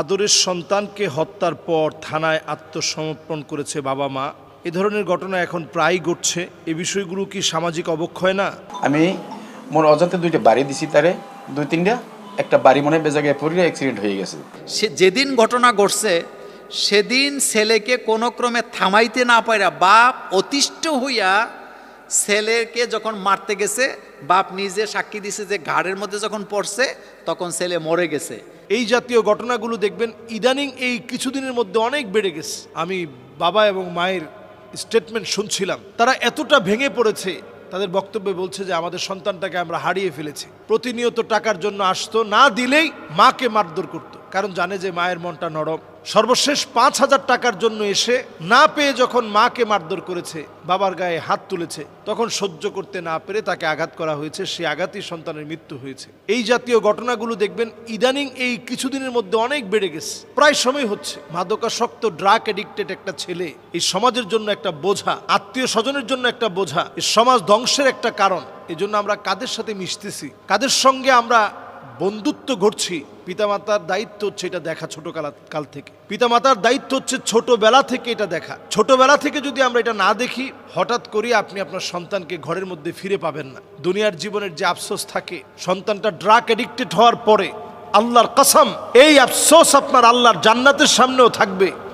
আদরের সন্তানকে হত্যার পর থানায় আত্মসমর্পণ করেছে বাবা মা। এ ধরনের ঘটনা এখন প্রায় ঘটছে। এ বিষয়গুলো কি সামাজিক অবক্ষয় না? আমি মোর অজান্তে দুইটা বাড়ি দিছি তারে। দুই তিনটা একটা বাড়ি মনে হয় বেজাগায় পড়ে অ্যাক্সিডেন্ট হয়ে গেছে। সে যেদিন ঘটনা ঘটছে সেদিন ছেলেকে কোনো ক্রমে থামাইতে না পারা বাপ অতিষ্ঠ হইয়া ছেলেকে যখন মারতে গেছে বাপ নিজে সাক্ষী দিছে যে ঘাড়ের মধ্যে যখন পড়ছে তখন ছেলে মরে গেছে। এই জাতীয় ঘটনাগুলো দেখবেন ইদানিং এই কিছুদিনের মধ্যে অনেক বেড়ে গেছে। আমি বাবা এবং মায়ের স্টেটমেন্ট শুনছিলাম। তারা এতটা ভেঙে পড়েছে, তাদের বক্তব্যে বলছে যে আমাদের সন্তানটাকে আমরা হারিয়ে ফেলেছি। প্রতিনিয়ত টাকার জন্য আসতো, না দিলেই মাকে মারধর করতো। কারণ জানে যে মায়ের মনটা নরম। সর্বশেষ পাঁচ হাজার টাকার জন্য এসে না পেয়ে যখন মাকে মারধর করেছে, বাবার গায়ে হাত তুলেছে, তখন সহ্য করতে না পেরে তাকে আঘাত করা হয়েছে, সে আঘাতই সন্তানের মৃত্যু হয়েছে। এই জাতীয় ঘটনাগুলো দেখবেন ইদানিং এই কিছুদিনের মধ্যে অনেক বেড়ে গেছে। প্রায় সময় হচ্ছে। মাদকাসক্ত ড্রাগ এডিক্টেড একটা ছেলে, এই সমাজের জন্য একটা বোঝা, আত্মীয় স্বজনের জন্য একটা বোঝা, এই সমাজ ধ্বংসের একটা কারণ। এই জন্য আমরা কাদের সাথে মিশতেছি? কাদের সঙ্গে আমরা বন্ধুত্ব ঘটছি। পিতামাতার দায়িত্ব হচ্ছে এটা দেখা ছোট কালা- থেকে। পিতামাতার দায়িত্ব হচ্ছে ছোটবেলা থেকে এটা দেখা। ছোটবেলা থেকে যদি আমরা এটা না দেখি, হঠাৎ করে আপনি আপনার সন্তানকে ঘরের মধ্যে ফিরে পাবেন না। দুনিয়ার জীবনের যে আফসোস থাকে, সন্তানটা ড্রাগ অ্যাডিক্টেড হওয়ার পরে আল্লাহর কসম, এই আফসোস আপনার আল্লাহর জান্নাতের সামনেও থাকবে।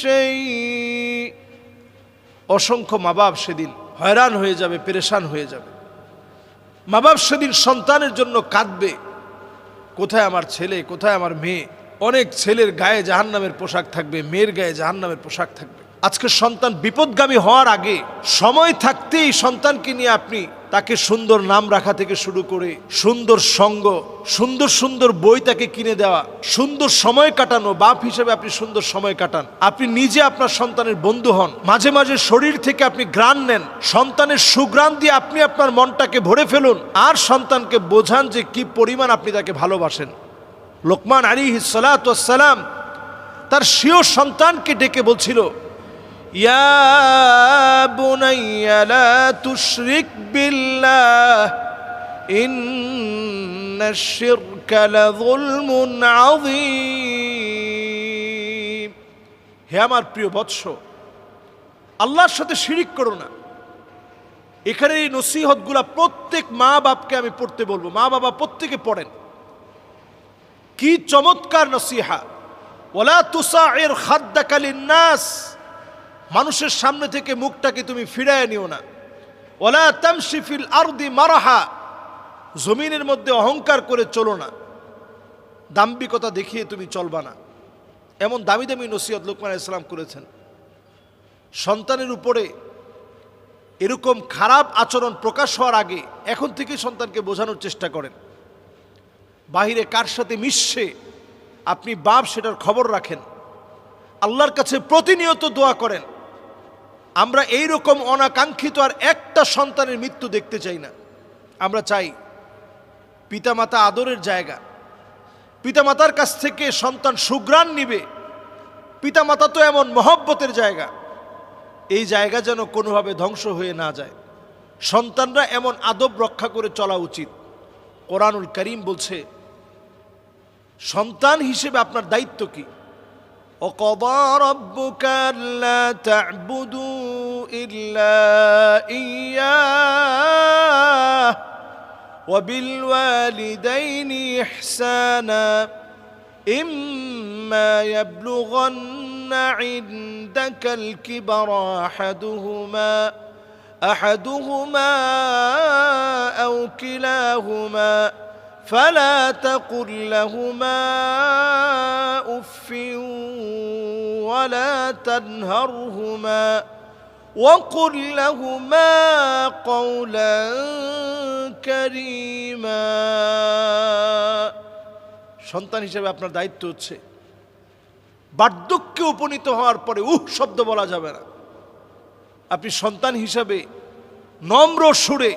شيء অসংখ্য মা বাপ সেদিন হয়রান হয়ে যাবে পেরেশান হয়ে যাবে মা বাপ সেদিন সন্তানের জন্য কাঁদবে কোথায় আমার ছেলে কোথায় আমার মেয়ে অনেক ছেলের গায়ে জাহান্নামের পোশাক থাকবে মেয়ের গায়ে জাহান্নামের পোশাক থাকবে আজকে সন্তান বিপদগামী হওয়ার আগে সময় থাকতেই সন্তানকে নিয়ে আপনি তাকে সুন্দর নাম রাখা থেকে শুরু করে সুন্দর সঙ্গ, সুন্দর সুন্দর বই তাকে কিনে দেওয়া, সুন্দর সময় কাটানো, বাপ হিসেবে আপনি সুন্দর সময় কাটান। আপনি নিজে আপনার সন্তানের বন্ধু হন। মাঝে মাঝে শরীর থেকে আপনি গ্রাণ নেন। সন্তানের সুগ্রাণ দিয়ে আপনি আপনার মনটাকে ভরে ফেলুন। আর সন্তানকে বোঝান যে কি পরিমাণ আপনি তাকে ভালোবাসেন। লোকমান আলী সালাম তার স্বীয় সন্তানকে ডেকে বলছিল ইয়া বুনাইয়া লা তুশরিক বিল্লাহ ইন্নাশ শিরকা লাযুলমুন আযীম। হে আমার প্রিয় বৎস, আল্লাহর সাথে শিরিক করো না। এখানে এই নসিহতগুলা প্রত্যেক মা বাপকে আমি পড়তে বলব। মা বাবা প্রত্যেকে পড়েন। কি চমৎকার নসিহা। ওলা তুসাইর খাদ্দাকালীন নাস মানুষের সামনে থেকে মুখটাকে তুমি ফিরায় নিও না। ওলা তামশিফিল আরদি মারাহা, জমিনের মধ্যে অহংকার করে চলো না। দাম্বিকতা দেখিয়ে তুমি চলবা না। এমন দামি দামি নসিহত লোকমান ইসলাম করেছেন। সন্তানের উপরে এরকম খারাপ আচরণ প্রকাশ হওয়ার আগে এখন থেকেই সন্তানকে বোঝানোর চেষ্টা করেন। বাহিরে কার সাথে মিশছে, আপনি বাপ সেটার খবর রাখেন। আল্লাহর কাছে প্রতিনিয়ত দোয়া করেন। আমরা এই রকম অনাকাঙ্ক্ষিত আর একটা সন্তানের মৃত্যু দেখতে চাই না। আমরা চাই পিতামাতা আদরের জায়গা। পিতামাতার কাছ থেকে সন্তান সুগ্রাণ নিবে। পিতামাতা তো এমন মহব্বতের জায়গা। এই জায়গা যেন কোনোভাবে ধ্বংস হয়ে না যায়। সন্তানরা এমন আদব রক্ষা করে চলা উচিত। কোরআনুল করিম বলছে, সন্তান হিসেবে আপনার দায়িত্ব কি? وقضى ربك ألا تعبدوا إلا إياه وبالوالدين إحسانا إما يبلغن عندك الكبر أحدهما أحدهما أو كلاهما فلا تقل لهما اف ولا تنهرهما وقل لهما قولا كريما সন্তান হিসেবে আপনার দায়িত্ব হচ্ছে বার্ধক্যে উপনীত হওয়ার পরে উহ শব্দ বলা যাবে না আপনি সন্তান হিসাবে নম্র সুরে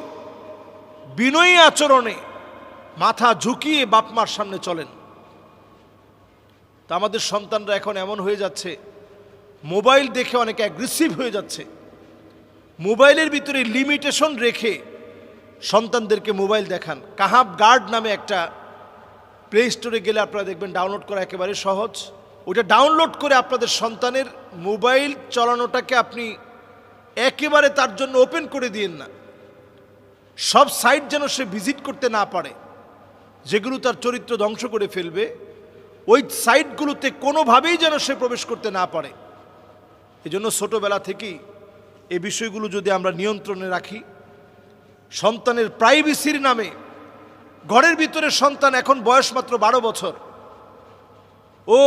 বিনয়ী আচরণে মাথা ঝুঁকিয়ে বাপমার সামনে চলেন। তা আমাদের সন্তানরা এখন এমন হয়ে যাচ্ছে, মোবাইল দেখে অনেক অ্যাগ্রেসিভ হয়ে যাচ্ছে। মোবাইলের ভিতরে লিমিটেশন রেখে সন্তানদেরকে মোবাইল দেখান। কাহাব গার্ড নামে একটা প্লে স্টোরে গেলে আপনারা দেখবেন ডাউনলোড করা একেবারে সহজ। ওটা ডাউনলোড করে আপনাদের সন্তানের মোবাইল চালানোটাকে আপনি একেবারে তার জন্য ওপেন করে দিয়েন না। সব সাইট যেন সে ভিজিট করতে না পারে। যেগুলো তার চরিত্র ধ্বংস করে ফেলবে, ওই সাইটগুলোতে কোনোভাবেই যেন সে প্রবেশ করতে না পারে। এজন্য ছোটোবেলা থেকেই এই বিষয়গুলো যদি আমরা নিয়ন্ত্রণে রাখি, সন্তানের প্রাইভেসির নামে, ঘরের ভিতরে সন্তান এখন বয়স মাত্র বারো বছর, ও,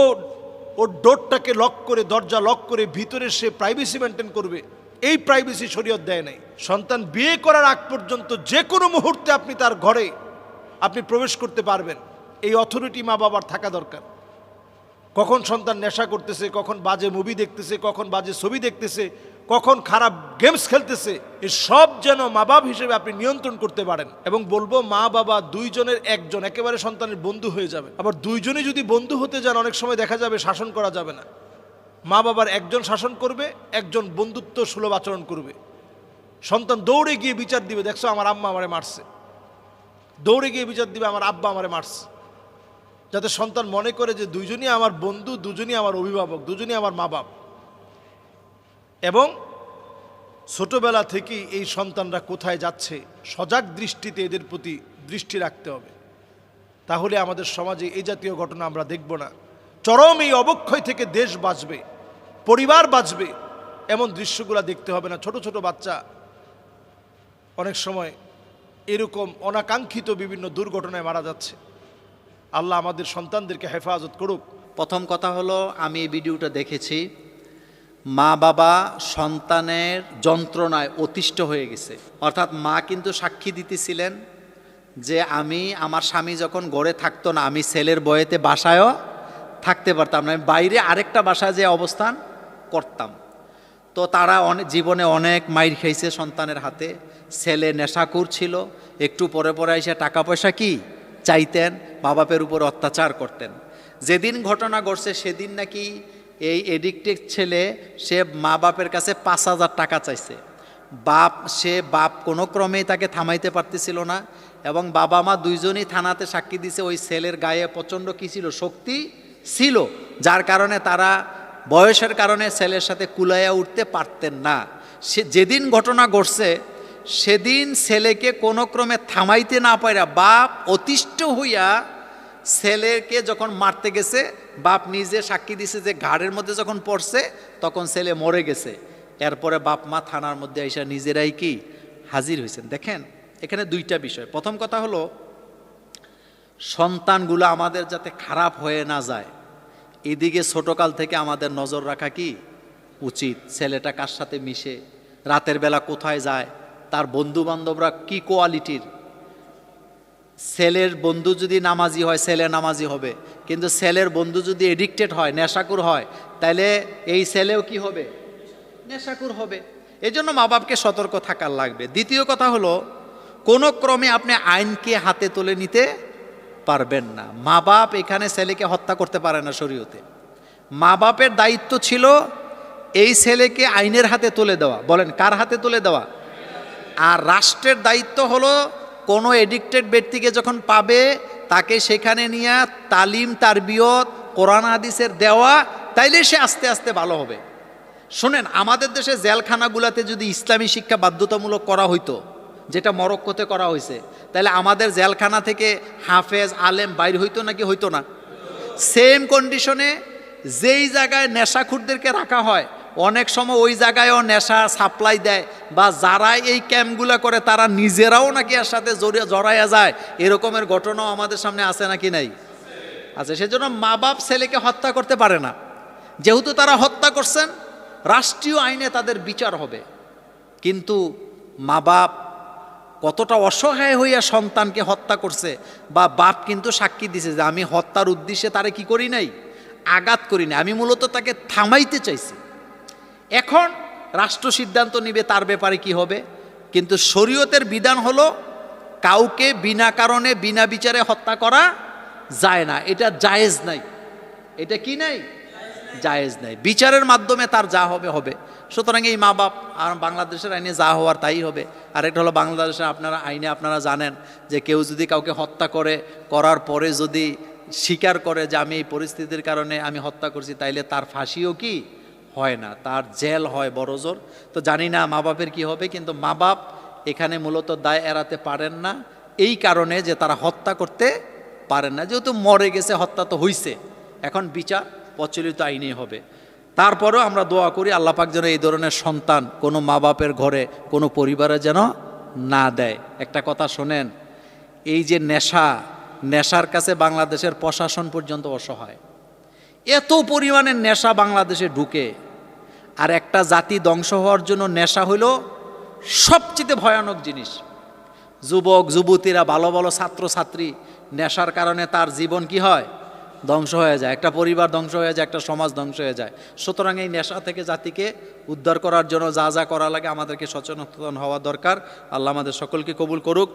ওর ডোরটাকে লক করে, দরজা লক করে ভিতরে সে প্রাইভেসি মেনটেন করবে, এই প্রাইভেসি শরীয়ত দেয় নাই। সন্তান বিয়ে করার আগ পর্যন্ত যে কোনো মুহূর্তে আপনি তার ঘরে আপনি প্রবেশ করতে পারবেন। এই অথরিটি মা বাবার থাকা দরকার। কখন সন্তান নেশা করতেছে, কখন বাজে মুভি দেখতেছে, কখন বাজে ছবি দেখতেছে, কখন খারাপ গেমস খেলতেছে এই সব যেন মা বাপ হিসেবে আপনি নিয়ন্ত্রণ করতে পারেন। এবং বলব, মা বাবা দুইজনের একজন, একেবারে সন্তানের বন্ধু হয়ে যাবে আবার দুইজনে যদি বন্ধু হতে যান, অনেক সময় দেখা যাবে শাসন করা যাবে না। মা বাবার একজন শাসন করবে, একজন বন্ধুত্ব সুলভ আচরণ করবে। সন্তান দৌড়ে গিয়ে বিচার দিবে, দেখছ আমার আম্মা আমারে মারছে। দৌড়ে গিয়ে বিচার দিবে, আমার আব্বা আমারে মারছে। যাতে সন্তান মনে করে যে দুইজনই আমার বন্ধু, দুজনই আমার অভিভাবক, দুজনই আমার মা বাপ। এবং ছোটবেলা থেকেই এই সন্তানরা কোথায় যাচ্ছে, সজাগ দৃষ্টিতে এদের প্রতি দৃষ্টি রাখতে হবে। তাহলে আমাদের সমাজে এই জাতীয় ঘটনা আমরা দেখব না। চরম এই অবক্ষয় থেকে দেশ বাঁচবে, পরিবার বাঁচবে, এমন দৃশ্যগুলো দেখতে হবে না। ছোট ছোট বাচ্চা অনেক সময় এরকম অনাকাঙ্ক্ষিত বিভিন্ন দুর্ঘটনায় মারা যাচ্ছে। আল্লাহ আমাদের সন্তানদেরকে হেফাজত করুক। প্রথম কথা হলো, আমি এই ভিডিওটা দেখেছি, মা বাবা সন্তানের যন্ত্রণায় অতিষ্ঠ হয়ে গেছে। অর্থাৎ মা কিন্তু সাক্ষী দিতেছিলেন যে আমি, আমার স্বামী যখন গড়ে থাকতো না, আমি ছেলের বয়েতে বাসায়ও থাকতে পারতাম না, আমি বাইরে আরেকটা বাসায় যে অবস্থান করতাম। তো তারা অনেক জীবনে অনেক মাইর খাইছে সন্তানের হাতে। ছেলে নেশাকুর ছিল, একটু পরে পরে এসে টাকা পয়সা কি? চাইতেন মা বাপের উপর অত্যাচার করতেন। যেদিন ঘটনা ঘটছে সেদিন নাকি এই এডিক্টেড ছেলে, সে মা বাপের কাছে পাঁচ হাজার টাকা চাইছে। বাপ, সে বাপ কোনো ক্রমেই তাকে থামাইতে পারতেছিল না এবং বাবা মা দুইজনই থানাতে সাক্ষী দিছে ওই ছেলের গায়ে প্রচণ্ড কী ছিল? শক্তি ছিল, যার কারণে তারা বয়সের কারণে ছেলের সাথে কুলাইয়া উঠতে পারতেন না। সে যেদিন ঘটনা ঘটছে, সেদিন ছেলেকে কোনো ক্রমে থামাইতে না পারা বাপ অতিষ্ঠ হইয়া ছেলেকে যখন মারতে গেছে, বাপ নিজে সাক্ষী দিছে যে ঘাড়ের মধ্যে যখন পড়ছে, তখন ছেলে মরে গেছে। এরপরে বাপ মা থানার মধ্যে আইসা নিজেরাই কি হাজির হয়েছেন দেখেন, এখানে দুইটা বিষয়। প্রথম কথা হলো, সন্তানগুলো আমাদের যাতে খারাপ হয়ে না যায় এদিকে ছোটকাল থেকে আমাদের নজর রাখা কি? উচিত ছেলেটা কার সাথে মিশে? রাতের বেলা কোথায় যায়? তার বন্ধু বান্ধবরা কি কোয়ালিটির? ছেলের বন্ধু যদি নামাজি হয়, ছেলে নামাজি হবে। কিন্তু ছেলের বন্ধু যদি এডিক্টেড হয় নেশাকুর হয় তাহলে এই ছেলেও কি হবে? নেশাকুর হবে। এই জন্য মা বাপকে সতর্ক থাকার লাগবে। দ্বিতীয় কথা হলো, কোনো ক্রমে আপনি আইনকে হাতে তুলে নিতে পারবেন না। মা বাপ এখানে ছেলেকে হত্যা করতে পারে না শরীয়তে। মা বাপের দায়িত্ব ছিল এই ছেলেকে আইনের হাতে তুলে দেওয়া। বলেন, কার হাতে তুলে দেওয়া? আর রাষ্ট্রের দায়িত্ব হলো কোনো এডিক্টেড ব্যক্তিকে যখন পাবে, তাকে সেখানে নিয়ে তালিম, তারবিয়ত, কোরআন, হাদিসের দেওয়া, তাইলে সে আস্তে আস্তে ভালো হবে। শোনেন, আমাদের দেশে জেলখানাগুলোতে যদি ইসলামী শিক্ষা বাধ্যতামূলক করা হইতো যেটা মরক্কোতে করা হয়েছে। তাহলে আমাদের জেলখানা থেকে হাফেজ, আলেম বাইর হইতো নাকি হইতো না? সেম কন্ডিশনে যেই জায়গায় নেশাখুরদেরকে রাখা হয়, অনেক সময় ওই জায়গায়ও নেশা সাপ্লাই দেয় বা যারা এই ক্যাম্পগুলো করে তারা নিজেরাও নাকি এর সাথে জড়িয়ে জড়াইয়া যায়। এরকমের ঘটনাও আমাদের সামনে আছে নাকি নাই? আচ্ছা সেজন্য মা বাপ ছেলেকে হত্যা করতে পারে না। যেহেতু তারা হত্যা করছেন, রাষ্ট্রীয় আইনে তাদের বিচার হবে। কিন্তু মা বাপ কতটা অসহায় হইয়া সন্তানকে হত্যা করছে, বা বাপ কিন্তু সাক্ষী দিছে যে আমি হত্যার উদ্দেশ্যে তারে কি করি নাই? আঘাত করি নাই। আমি মূলত তাকে থামাইতে চাইছি। এখন রাষ্ট্র সিদ্ধান্ত নিবে তার ব্যাপারে কি হবে। কিন্তু শরীয়তের বিধান হলো, কাউকে বিনা কারণে, বিনা বিচারে হত্যা করা যায় না। এটা জায়েজ নাই। এটা কি নাই? জায়েজ নাই। বিচারের মাধ্যমে তার যা হবে হবে। সুতরাং এই মা বাপ আর বাংলাদেশের আইনে যা হওয়ার তাই হবে। আরেকটা হলো বাংলাদেশের আপনারা আইনে আপনারা জানেন যে কেউ যদি কাউকে হত্যা করে, করার পরে যদি স্বীকার করে যে আমি এই পরিস্থিতির কারণে আমি হত্যা করছি, তাইলে তার ফাঁসিও কি? হয় না। তার জেল হয় বড় জোর। তো জানি না মা বাপের কী হবে, কিন্তু মা বাপ এখানে মূলত দায় এড়াতে পারেন না। এই কারণে যে তারা হত্যা করতে পারেন না। যেহেতু মরে গেছে, হত্যা তো হইছে। এখন বিচার প্রচলিত আইনেই হবে। তারপরেও আমরা দোয়া করি, আল্লাহ পাক যেন এই ধরনের সন্তান কোনো মা বাপের ঘরে, কোনো পরিবারে যেন না দেয়। একটা কথা শোনেন, এই যে নেশা, নেশার কাছে বাংলাদেশের প্রশাসন পর্যন্ত অসহায়। এত পরিমাণে নেশা বাংলাদেশে ঢুকে, আর একটা জাতি ধ্বংস হওয়ার জন্য নেশা হইল সবচেয়ে ভয়ানক জিনিস। যুবক, যুবতীরা, ভালো ভালো ছাত্রছাত্রী, নেশার কারণে তার জীবন কি হয়? ধ্বংস হয়ে যায়, একটা পরিবার ধ্বংস হয়ে যায়, একটা সমাজ ধ্বংস হয়ে যায়। সুতরাং এই নেশা থেকে জাতিকে উদ্ধার করার জন্য যা যা করা লাগে আমাদেরকে সচেতন হওয়া দরকার। আল্লাহ আমাদের সকলকে কবুল করুক।